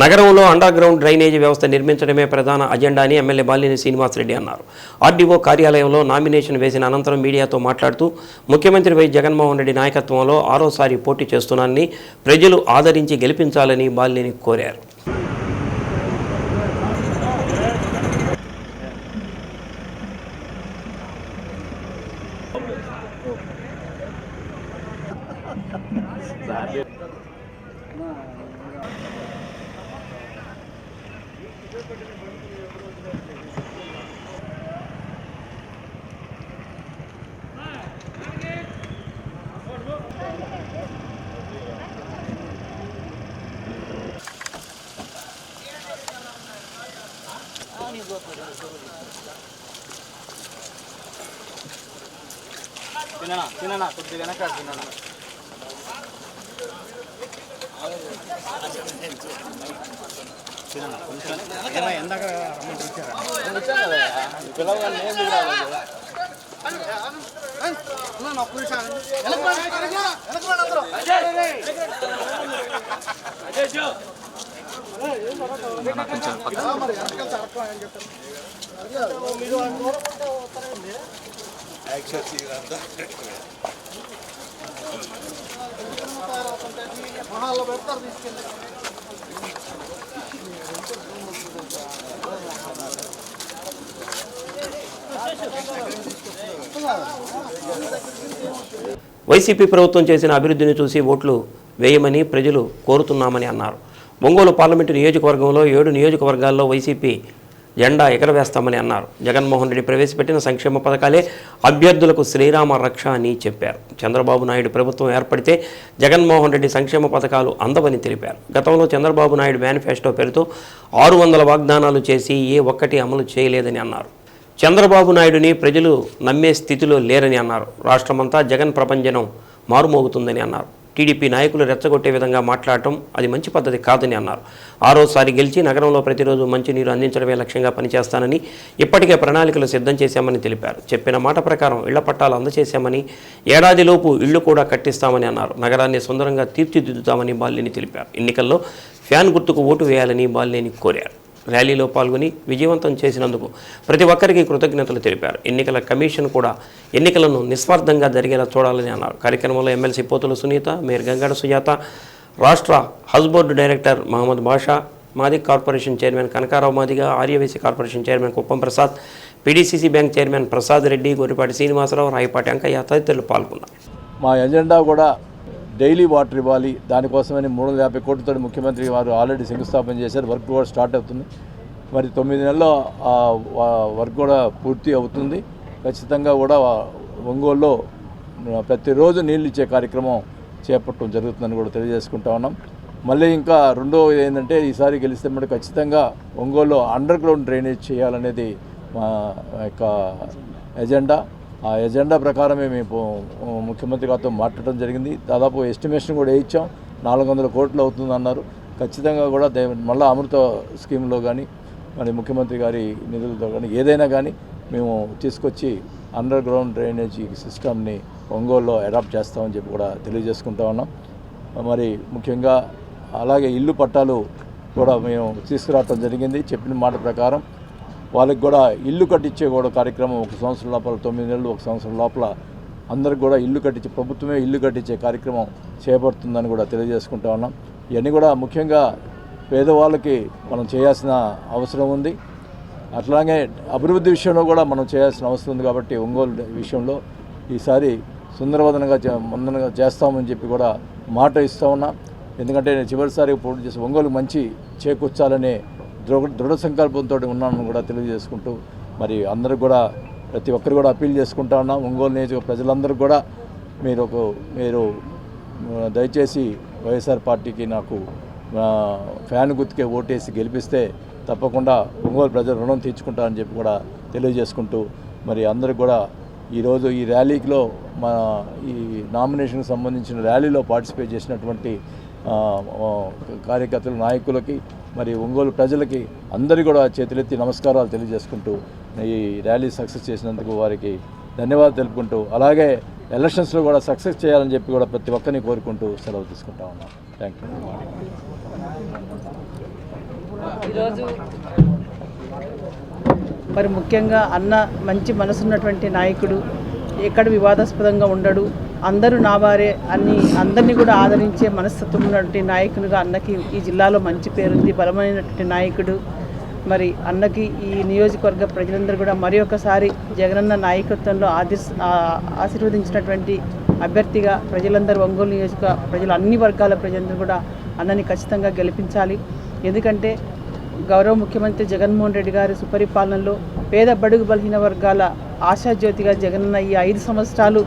నగరంలో under ground drainage వ్యవస్థ నిర్మించడమే ప్రధాన అజెండా అని ఎమ్మెల్యే బాలినేని శ్రీనివాసరెడ్డి అన్నారు. ఆర్డీఓ కార్యాలయంలో నామినేషన్ వేసిన అనంతరం మీడియాతో మాట్లాడుతూ ముఖ్యమంత్రి వై జగన్మోహన్ రెడ్డి నాయకత్వంలో ఆరోసారి పోటీ చేస్తున్నానని ప్రజలు ఆదరించి గెలిపించాలని బాలినేని కోరారు. తిననా తిననా కొద్దిగా వెనక తిననా తిననా కొంచెం మహాల్లో పెడతారు తీసుకెళ్ళి వైసీపీ ప్రభుత్వం చేసిన అభివృద్ధిని చూసి ఓట్లు వేయమని ప్రజలు కోరుతున్నామని అన్నారు. ఒంగోలు పార్లమెంటు నియోజకవర్గంలో ఏడు నియోజకవర్గాల్లో వైసీపీ జెండా ఎగరవేస్తామని అన్నారు. జగన్మోహన్ రెడ్డి ప్రవేశపెట్టిన సంక్షేమ పథకాలే అభ్యర్థులకు శ్రీరామ రక్ష అని చెప్పారు. చంద్రబాబు నాయుడు ప్రభుత్వం ఏర్పడితే జగన్మోహన్ రెడ్డి సంక్షేమ పథకాలు అందవని తెలిపారు. గతంలో చంద్రబాబు నాయుడు మేనిఫెస్టో పేరుతో ఆరు వందల వాగ్దానాలు చేసి ఏ ఒక్కటి అమలు చేయలేదని అన్నారు. చంద్రబాబు నాయుడుని ప్రజలు నమ్మే స్థితిలో లేరని అన్నారు. రాష్ట్రమంతా జగన్ ప్రపంచనం మారుమోగుతుందని అన్నారు. టీడీపీ నాయకులు రెచ్చగొట్టే విధంగా మాట్లాడటం అది మంచి పద్ధతి కాదని అన్నారు. ఆరోసారి గెలిచి నగరంలో ప్రతిరోజు మంచినీరు అందించడమే లక్ష్యంగా పనిచేస్తానని ఇప్పటికే ప్రణాళికలు సిద్ధం చేశామని తెలిపారు. చెప్పిన మాట ప్రకారం ఇళ్ళ పట్టాలు అందజేశామని ఏడాదిలోపు ఇళ్ళు కూడా కట్టిస్తామని అన్నారు. నగరాన్ని సుందరంగా తీర్చిదిద్దుతామని బాలిని తెలిపారు. ఎన్నికల్లో ఫ్యాన్ గుర్తుకు ఓటు వేయాలని బాలినేని కోరారు. ర్యాలీలో పాల్గొని విజయవంతం చేసినందుకు ప్రతి ఒక్కరికి కృతజ్ఞతలు తెలిపారు. ఎన్నికల కమిషన్ కూడా ఎన్నికలను నిస్వార్థంగా జరిగేలా చూడాలని అన్నారు. కార్యక్రమంలో ఎమ్మెల్సీ పోతుల సునీత మేయర్ గంగాడ సుజాత రాష్ట్ర హజ్ బోర్డు డైరెక్టర్ మహమ్మద్ బాషా మాదిక్ corporation chairman Kanakarao Madiga ఆర్యవేసి corporation chairman Kuppam Prasad PDCC bank chairman Prasad Reddy Goripati Srinivasarao Rayapati Ankaiah తదితరులు పాల్గొన్నారు. మా ఎజెండా కూడా డైలీ వాటర్ ఇవ్వాలి. దానికోసమని మూడు వందల యాభై కోట్లతో ముఖ్యమంత్రి వారు ఆల్రెడీ శంకుస్థాపన చేశారు. వర్క్ కూడా స్టార్ట్ అవుతుంది. మరి తొమ్మిది నెలల్లో వర్క్ కూడా పూర్తి అవుతుంది. ఖచ్చితంగా కూడా ఒంగోలులో ప్రతిరోజు నీళ్ళు ఇచ్చే కార్యక్రమం చేపట్టడం జరుగుతుందని కూడా తెలియజేసుకుంటా ఉన్నాం. మళ్ళీ ఇంకా రెండో ఏంటంటే ఈసారి గెలిస్తే మరి ఖచ్చితంగా ఒంగోలులో అండర్ గ్రౌండ్ డ్రైనేజ్ చేయాలనేది మా యొక్క ఎజెండా. ఆ ఎజెండా ప్రకారమే మేము ముఖ్యమంత్రి గారితో మాట్లాడడం జరిగింది. దాదాపు ఎస్టిమేషన్ కూడా వేయించాం. నాలుగు వందల కోట్లు అవుతుంది అన్నారు. ఖచ్చితంగా కూడా దే మళ్ళీ అమృత స్కీమ్లో కానీ మరి ముఖ్యమంత్రి గారి నిధులతో కానీ ఏదైనా కానీ మేము తీసుకొచ్చి అండర్ గ్రౌండ్ డ్రైనేజీ సిస్టమ్ని ఒంగోలులో అడాప్ట్ చేస్తామని చెప్పి కూడా తెలియజేసుకుంటా ఉన్నాం. మరి ముఖ్యంగా అలాగే ఇల్లు పట్టాలు కూడా మేము తీసుకురావటం జరిగింది. చెప్పిన మాట ప్రకారం వాళ్ళకి కూడా ఇల్లు కట్టించే కూడా కార్యక్రమం ఒక సంవత్సరం లోపల తొమ్మిది నెలలు ఒక సంవత్సరం లోపల అందరికి కూడా ఇల్లు కట్టించే ప్రభుత్వమే ఇల్లు కట్టించే కార్యక్రమం చేపడుతుందని కూడా తెలియజేసుకుంటా ఉన్నాం. ఇవన్నీ కూడా ముఖ్యంగా పేదవాళ్ళకి మనం చేయాల్సిన అవసరం ఉంది. అట్లాగే అభివృద్ధి విషయంలో కూడా మనం చేయాల్సిన అవసరం ఉంది కాబట్టి ఒంగోలు విషయంలో ఈసారి సుందరవదనగా చే- ముందనగా చేస్తామని చెప్పి కూడా మాట ఇస్తా ఉన్నా. ఎందుకంటే నేను చివరిసారి పోటీ చేసి ఒంగోలు మంచి చేకూర్చాలనే దృఢ దృఢ సంకల్పంతో ఉన్నానని కూడా తెలియజేసుకుంటూ మరి అందరూ కూడా ప్రతి ఒక్కరు కూడా అప్పీల్ చేసుకుంటా ఉన్నాం. ఒంగోలు నియోజక ప్రజలందరూ కూడా మీరు ఒక మీరు దయచేసి వైఎస్ఆర్ పార్టీకి నాకు ఫ్యాన్ గుర్తుకే ఓటేసి గెలిపిస్తే తప్పకుండా ఒంగోలు ప్రజలు రుణం తీర్చుకుంటారని చెప్పి కూడా తెలియజేసుకుంటూ మరి అందరికి కూడా ఈరోజు ఈ ర్యాలీలో మన ఈ నామినేషన్కి సంబంధించిన ర్యాలీలో పార్టిసిపేట్ చేసినటువంటి కార్యకర్తలు నాయకులకి మరి ఒంగోలు ప్రజలకి అందరికీ కూడా చేతులెత్తి నమస్కారాలు తెలియజేసుకుంటూ ఈ ర్యాలీ సక్సెస్ చేసినందుకు వారికి ధన్యవాదాలు తెలుపుకుంటూ అలాగే ఎలక్షన్స్లో కూడా సక్సెస్ చేయాలని చెప్పి కూడా ప్రతి ఒక్కరిని కోరుకుంటూ సెలవు తీసుకుంటా ఉన్నాం. థ్యాంక్ యూ ఈరోజు మరి ముఖ్యంగా అన్న మంచి మనసున్నటువంటి నాయకుడు ఎక్కడ వివాదాస్పదంగా ఉండడు. అందరూ నా వారే అన్ని అందరినీ కూడా ఆదరించే మనస్తత్వం ఉన్నటువంటి నాయకునిగా అన్నకి ఈ జిల్లాలో మంచి పేరుంది బలమైనటువంటి నాయకుడు. మరి అన్నకి ఈ నియోజకవర్గ ప్రజలందరూ కూడా మరి ఒకసారి జగనన్న నాయకత్వంలో ఆదిస్ ఆశీర్వదించినటువంటి అభ్యర్థిగా ప్రజలందరూ ఒంగోలు నియోజక ప్రజలు అన్ని వర్గాల ప్రజలందరూ కూడా అన్నని ఖచ్చితంగా గెలిపించాలి. ఎందుకంటే గౌరవ ముఖ్యమంత్రి జగన్మోహన్ రెడ్డి గారి సుపరిపాలనలో పేద బడుగు బలహీన వర్గాల ఆశాజ్యోతిగా జగనన్న ఈ ఐదు సంవత్సరాలు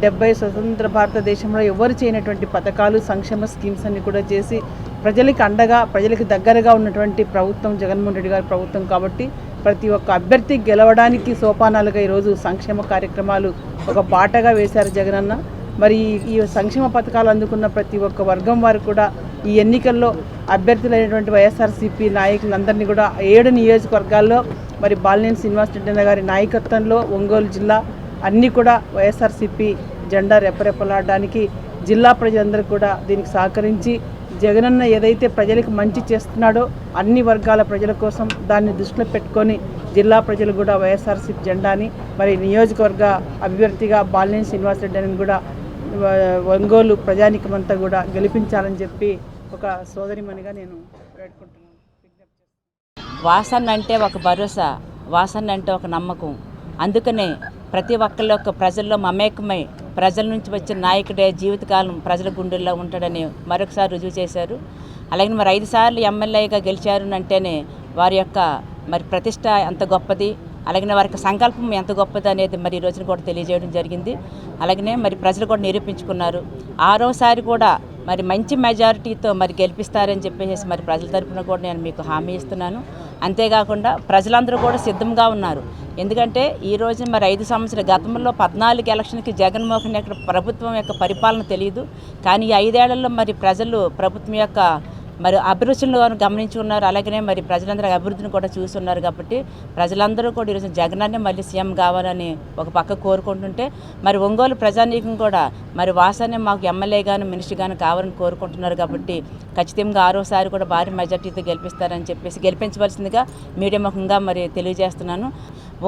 డెబ్బై స్వతంత్ర భారతదేశంలో ఎవరు చేయనటువంటి పథకాలు సంక్షేమ స్కీమ్స్ అన్ని కూడా చేసి ప్రజలకి అండగా ప్రజలకు దగ్గరగా ఉన్నటువంటి ప్రభుత్వం జగన్మోహన్ రెడ్డి గారి ప్రభుత్వం కాబట్టి ప్రతి ఒక్క అభ్యర్థి గెలవడానికి సోపానాలుగా ఈరోజు సంక్షేమ కార్యక్రమాలు ఒక బాటగా వేశారు జగనన్న. మరి ఈ- ఈ సంక్షేమ పథకాలు అందుకున్న ప్రతి ఒక్క వర్గం వారు కూడా ఈ ఎన్నికల్లో అభ్యర్థులైనటువంటి వైఎస్ఆర్సీపీ నాయకులందరినీ కూడా ఏడు నియోజకవర్గాల్లో మరి బాలినేని శ్రీనివాస్ రెడ్డి గారి నాయకత్వంలో ఒంగోలు జిల్లా అన్నీ కూడా వైఎస్ఆర్సీపీ జెండా రెపరెపలాడడానికి జిల్లా ప్రజలందరూ కూడా దీనికి సహకరించి జగనన్న ఏదైతే ప్రజలకు మంచి చేస్తున్నాడో అన్ని వర్గాల ప్రజల కోసం దాన్ని దృష్టిలో పెట్టుకొని జిల్లా ప్రజలు కూడా వైఎస్ఆర్సీపీ జెండాని మరి నియోజకవర్గ అభ్యర్థిగా బాలినేని శ్రీనివాసరెడ్డి అని కూడా ఒంగోలు ప్రజానికమంతా కూడా గెలిపించాలని చెప్పి ఒక సోదరిమణిగా నేను వేడుకుంటున్నాను. వాసన అంటే ఒక భరోసా వాసన అంటే ఒక నమ్మకం. అందుకనే ప్రతి ఒక్కళ్ళ యొక్క ప్రజల్లో మమేకమై ప్రజల నుంచి వచ్చిన నాయకుడే జీవితకాలం ప్రజల గుండెల్లో ఉంటాడని మరొకసారి రుజువు చేశారు. అలాగే మరి ఐదు సార్లు ఎమ్మెల్యేగా గెలిచారు అంటేనే వారి యొక్క మరి ప్రతిష్ట ఎంత గొప్పది అలాగే వారి సంకల్పం ఎంత గొప్పది అనేది మరి ఈ రోజున కూడా తెలియజేయడం జరిగింది. అలాగనే మరి ప్రజలు కూడా నిరూపించుకున్నారు. ఆరోసారి కూడా మరి మంచి మెజారిటీతో మరి గెలిపిస్తారని చెప్పేసి మరి ప్రజల తరఫున కూడా నేను మీకు హామీ ఇస్తున్నాను. అంతేకాకుండా ప్రజలందరూ కూడా సిద్ధంగా ఉన్నారు. ఎందుకంటే ఈ రోజు మరి ఐదు సంవత్సరాల గతంలో పద్నాలుగు ఎలక్షన్కి జగన్మోహన్ యొక్క ప్రభుత్వం యొక్క పరిపాలన తెలియదు కానీ ఈ ఐదేళ్ళలో మరి ప్రజలు ప్రభుత్వం యొక్క మరి అభిరుచులను గమనించి ఉన్నారు. అలాగనే మరి ప్రజలందరూ అభివృద్ధిని కూడా చూస్తున్నారు కాబట్టి ప్రజలందరూ కూడా ఈరోజు జగనాన్ని మళ్ళీ సీఎం కావాలని ఒక పక్క కోరుకుంటుంటే మరి ఒంగోలు ప్రజానీకం కూడా మరి వాసాన్ని మాకు ఎమ్మెల్యే గాను మినిస్టర్ గాను కావాలని కోరుకుంటున్నారు కాబట్టి ఖచ్చితంగా ఆరోసారి కూడా భారీ మెజార్టీతో గెలిపిస్తారని చెప్పేసి గెలిపించవలసిందిగా మీడియా ముఖంగా మరి తెలియజేస్తున్నాను.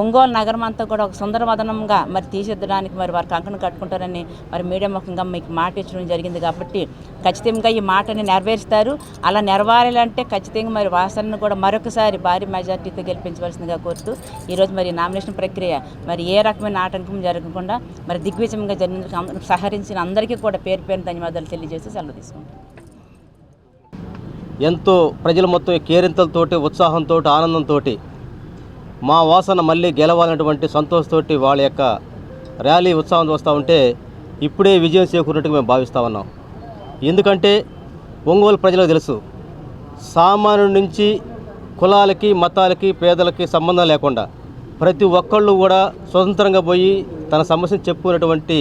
ఒంగోలు నగరం అంతా కూడా ఒక సుందరవదనంగా మరి తీర్చిద్దడానికి మరి వారు కంకణం కట్టుకుంటారని మరి మీడియా ముఖంగా మీకు మాట ఇచ్చడం జరిగింది కాబట్టి ఖచ్చితంగా ఈ మాటని నెరవేరుస్తారు. అలా నెరవేరాలంటే ఖచ్చితంగా మరి వాసనను కూడా మరొకసారి భారీ మెజార్టీతో గెలిపించవలసిందిగా కోరుతూ ఈరోజు మరి నామినేషన్ ప్రక్రియ మరి ఏ రకమైన ఆటంకం జరగకుండా మరి దిగ్విజయంగా జరిగినందుకు సహరించిన అందరికీ కూడా పేరు పేరు ధన్యవాదాలు తెలియజేసి సెలవు తీసుకుంటాం ఎంతో ప్రజలు మొత్తం కేరింతలతోటి ఉత్సాహంతో ఆనందంతో మా వాసన మళ్ళీ గెలవాలన్నటువంటి సంతోషంతో వాళ్ళ యొక్క ర్యాలీ ఉత్సాహం చూస్తూ ఉంటే ఇప్పుడే విజయం చేకూరినట్టుగా మేము భావిస్తూ ఉన్నాం. ఎందుకంటే ఒంగోలు ప్రజలకు తెలుసు సామాన్యుడి నుంచి కులాలకి మతాలకి పేదలకి సంబంధం లేకుండా ప్రతి ఒక్కళ్ళు కూడా స్వతంత్రంగా పోయి తన సమస్యను చెప్పుకునేటువంటి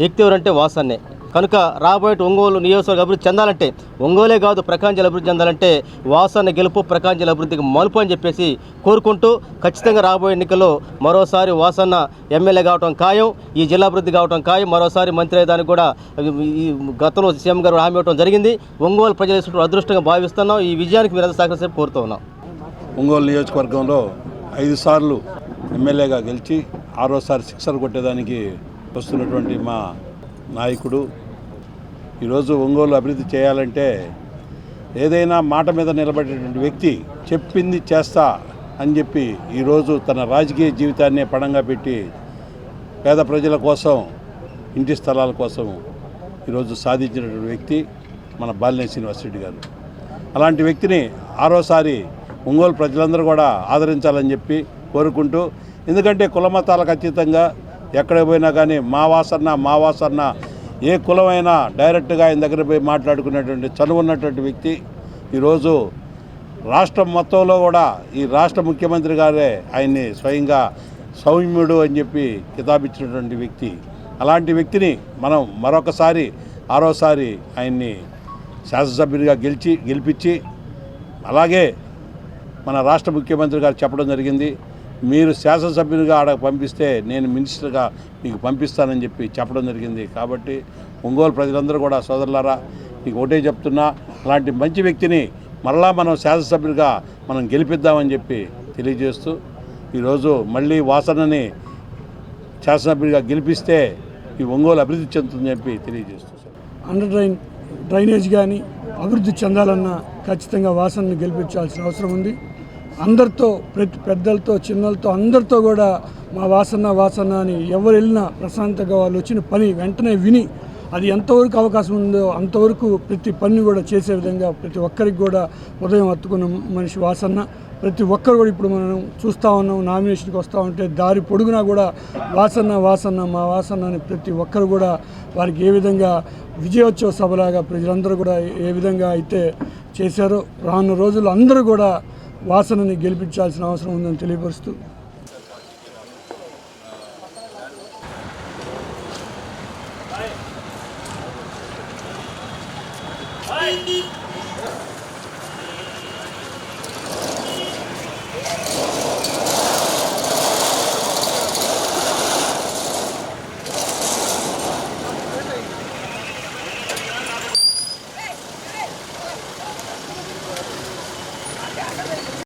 వ్యక్తి ఎవరంటే వాసన్నే. కనుక రాబోయే ఒంగోలు నియోజకవర్గ అభివృద్ధి చెందాలంటే ఒంగోలే కాదు ప్రకాశం జిల్లా అభివృద్ధి చెందాలంటే వాసన్న గెలుపు ప్రకాశం జిల్లా అభివృద్ధికి మలుపు అని చెప్పేసి కోరుకుంటూ ఖచ్చితంగా రాబోయే ఎన్నికల్లో మరోసారి వాసన్న ఎమ్మెల్యే కావడం ఖాయం ఈ జిల్లా అభివృద్ధి కావటం ఖాయం. మరోసారి మంత్రి అయ్యేదానికి కూడా ఈ గతంలో సీఎం గారు హామీ ఇవ్వడం జరిగింది. ఒంగోలు ప్రజలు అదృష్టంగా భావిస్తున్నాం. ఈ విజయానికి మీరు సహకరిస్తే కోరుతూ ఉన్నాం ఒంగోలు నియోజకవర్గంలో ఐదు సార్లు ఎమ్మెల్యేగా గెలిచి ఆరోసారి సిక్సర్ కొట్టేదానికి వస్తున్నటువంటి మా నాయకుడు ఈరోజు ఒంగోలు అభివృద్ధి చేయాలంటే ఏదైనా మాట మీద నిలబడేటువంటి వ్యక్తి చెప్పింది చేస్తా అని చెప్పి ఈరోజు తన రాజకీయ జీవితాన్నే పడంగా పెట్టి పేద ప్రజల కోసం ఇంటి స్థలాల కోసం ఈరోజు సాధించినటువంటి వ్యక్తి మన బాలినే శ్రీనివాసరెడ్డి గారు. అలాంటి వ్యక్తిని ఆరోసారి ఒంగోలు ప్రజలందరూ కూడా ఆదరించాలని చెప్పి కోరుకుంటూ ఎందుకంటే కులమతాలకు అతీతంగా ఎక్కడ పోయినా కానీ మా వాసన్న మా వాసన్న ఏ కులమైనా డైరెక్ట్గా ఆయన దగ్గర పోయి మాట్లాడుకునేటువంటి చనువు ఉన్నటువంటి వ్యక్తి ఈరోజు రాష్ట్రం మొత్తంలో కూడా ఈ రాష్ట్ర ముఖ్యమంత్రి గారే ఆయన్ని స్వయంగా సౌమ్యుడు అని చెప్పి కితాబిచ్చినటువంటి వ్యక్తి. అలాంటి వ్యక్తిని మనం మరొకసారి ఆరోసారి ఆయన్ని శాసనసభ్యునిగా గెలిచి గెలిపించి అలాగే మన రాష్ట్ర ముఖ్యమంత్రి గారు చెప్పడం జరిగింది. మీరు శాసనసభ్యునిగా ఆడ పంపిస్తే నేను మినిస్టర్గా మీకు పంపిస్తానని చెప్పి చెప్పడం జరిగింది. కాబట్టి ఒంగోలు ప్రజలందరూ కూడా సోదరులారా మీకు ఒకటే చెప్తున్నా అలాంటి మంచి వ్యక్తిని మరలా మనం శాసనసభ్యులుగా మనం గెలిపిద్దామని చెప్పి తెలియజేస్తూ ఈరోజు మళ్ళీ వాసనని శాసనసభ్యుడిగా గెలిపిస్తే ఈ ఒంగోలు అభివృద్ధి చెందుతుందని చెప్పి తెలియజేస్తూ అండర్ డ్రైన్ డ్రైనేజ్ కానీ అభివృద్ధి చెందాలన్నా ఖచ్చితంగా వాసనని గెలిపించాల్సిన అవసరం ఉంది. అందరితో ప్రతి పెద్దలతో చిన్నలతో అందరితో కూడా మా వాసన వాసన అని ఎవరు వెళ్ళినా ప్రశాంతంగా వాళ్ళు వచ్చిన పని వెంటనే విని అది ఎంతవరకు అవకాశం ఉందో అంతవరకు ప్రతి పని కూడా చేసే విధంగా ప్రతి ఒక్కరికి కూడా ఉదయం హత్తుకున్న మనిషి వాసన. ప్రతి ఒక్కరు కూడా ఇప్పుడు మనం చూస్తూ ఉన్నాం నామినేషన్కి వస్తూ ఉంటే దారి పొడుగునా కూడా వాసన వాసన మా వాసన అని ప్రతి ఒక్కరు కూడా వారికి ఏ విధంగా విజయోత్సవ సభలాగా ప్రజలందరూ కూడా ఏ విధంగా అయితే చేశారో రానున్న రోజులు అందరూ కూడా వాసనని గెలిపించాల్సిన అవసరం ఉందని తెలియపరుస్తూ Bye.